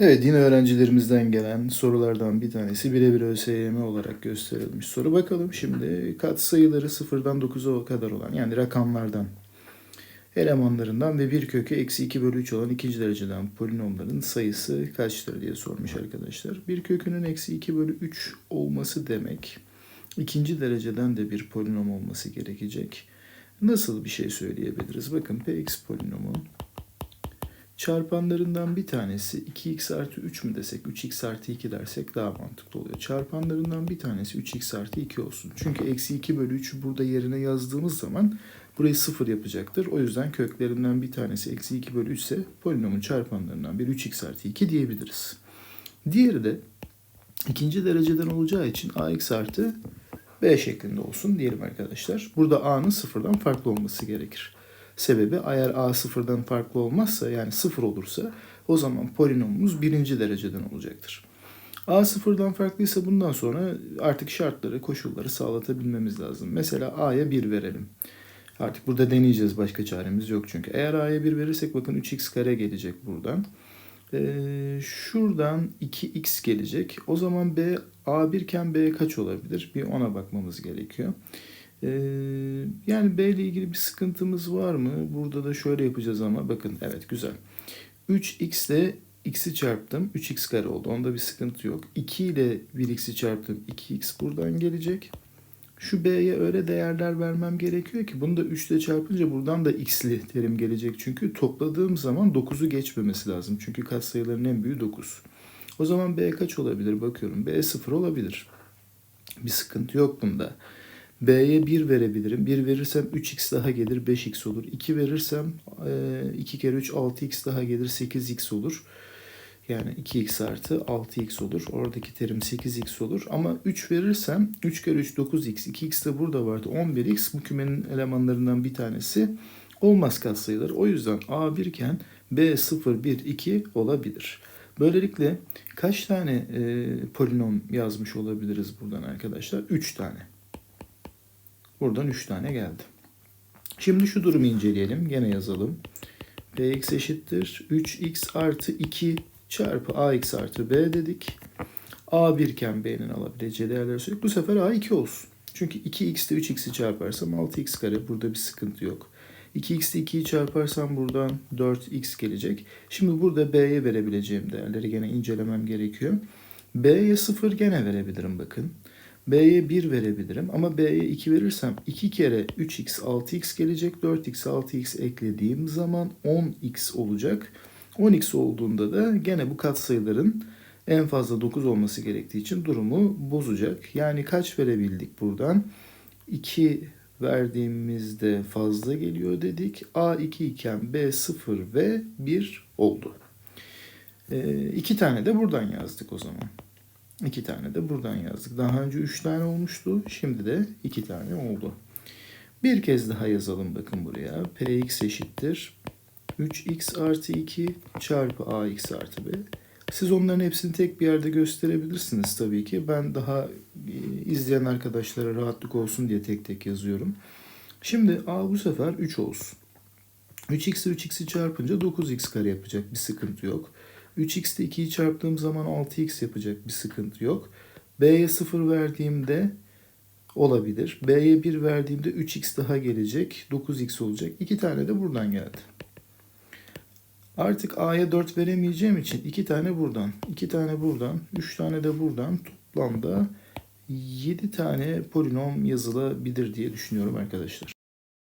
Evet yine öğrencilerimizden gelen sorulardan bir tanesi birebir ÖSYM olarak gösterilmiş soru. Bakalım şimdi katsayıları sıfırdan 9'a kadar olan yani rakamlardan elemanlarından ve bir kökü eksi 2 bölü 3 olan ikinci dereceden polinomların sayısı kaçtır diye sormuş arkadaşlar. Bir kökünün eksi 2 bölü 3 olması demek ikinci dereceden de bir polinom olması gerekecek. Nasıl bir şey söyleyebiliriz? Bakın px polinomu Çarpanlarından bir tanesi 2x artı 3 mü desek, 3x artı 2 dersek daha mantıklı oluyor. Çarpanlarından bir tanesi 3x artı 2 olsun. Çünkü eksi 2 bölü 3'ü burada yerine yazdığımız zaman burayı 0 yapacaktır. O yüzden köklerinden bir tanesi eksi 2 bölü 3 ise polinomun çarpanlarından bir 3x artı 2 diyebiliriz. Diğeri de ikinci dereceden olacağı için ax artı b şeklinde olsun diyelim arkadaşlar. Burada a'nın sıfırdan farklı olması gerekir. Sebebi eğer a sıfırdan farklı olmazsa yani sıfır olursa o zaman polinomumuz birinci dereceden olacaktır. A sıfırdan farklıysa bundan sonra artık şartları, koşulları sağlatabilmemiz lazım. Mesela A'ya 1 verelim. Artık burada deneyeceğiz başka çaremiz yok çünkü. Eğer A'ya 1 verirsek bakın 3x kare gelecek buradan. Ee, şuradan 2x gelecek. O zaman B A1 iken B kaç olabilir? Bir ona bakmamız gerekiyor. Ee, yani B ile ilgili bir sıkıntımız var mı? Burada da şöyle yapacağız ama bakın evet güzel. 3x ile x'i çarptım. 3x kare oldu. Onda bir sıkıntı yok. 2 ile 1x'i çarptım. 2x buradan gelecek. Şu b'ye öyle değerler vermem gerekiyor ki bunu da 3 ile çarpınca buradan da x'li terim gelecek. Çünkü topladığım zaman 9'u geçmemesi lazım. Çünkü katsayıların en büyüğü 9. O zaman b kaç olabilir bakıyorum. b 0 olabilir. Bir sıkıntı yok bunda. B'ye 1 verebilirim. 1 verirsem 3x daha gelir 5x olur. 2 verirsem 2 kere 3 6x daha gelir 8x olur. Yani 2x artı 6x olur. Oradaki terim 8x olur. Ama 3 verirsem 3 kere 3 9x. 2x de burada vardı 11x. Bu kümenin elemanlarından bir tanesi olmaz katsayılar. O yüzden A1 iken B 0, 1, 2 olabilir. Böylelikle kaç tane e, polinom yazmış olabiliriz buradan arkadaşlar? 3 tane. Buradan 3 tane geldi. Şimdi şu durumu inceleyelim. Gene yazalım. Px eşittir 3x artı 2 çarpı ax artı b dedik. a1 iken b'nin alabileceği değerleri söyledik. Bu sefer a2 olsun. Çünkü 2x ile 3x'i çarparsam 6x kare. Burada bir sıkıntı yok. 2x ile 2'yi çarparsam buradan 4x gelecek. Şimdi burada b'ye verebileceğim değerleri gene incelemem gerekiyor. b'ye 0 gene verebilirim bakın. B'ye 1 verebilirim ama B'ye 2 verirsem 2 kere 3x 6x gelecek. 4x 6x eklediğim zaman 10x olacak. 10x olduğunda da gene bu katsayıların en fazla 9 olması gerektiği için durumu bozacak. Yani kaç verebildik buradan? 2 verdiğimizde fazla geliyor dedik. A2 iken B 0 ve 1 oldu. E, iki tane de buradan yazdık o zaman. İki tane de buradan yazdık. Daha önce üç tane olmuştu. Şimdi de iki tane oldu. Bir kez daha yazalım bakın buraya. Px eşittir. 3x artı 2 çarpı ax artı b. Siz onların hepsini tek bir yerde gösterebilirsiniz tabii ki. Ben daha e, izleyen arkadaşlara rahatlık olsun diye tek tek yazıyorum. Şimdi a bu sefer 3 olsun. 3x ile 3x'i çarpınca 9x kare yapacak. Bir sıkıntı yok. 3x ile 2'yi çarptığım zaman 6x yapacak bir sıkıntı yok. B'ye 0 verdiğimde olabilir. B'ye 1 verdiğimde 3x daha gelecek. 9x olacak. 2 tane de buradan geldi. Artık A'ya 4 veremeyeceğim için 2 tane buradan, 2 tane buradan, 3 tane de buradan toplamda 7 tane polinom yazılabilir diye düşünüyorum arkadaşlar.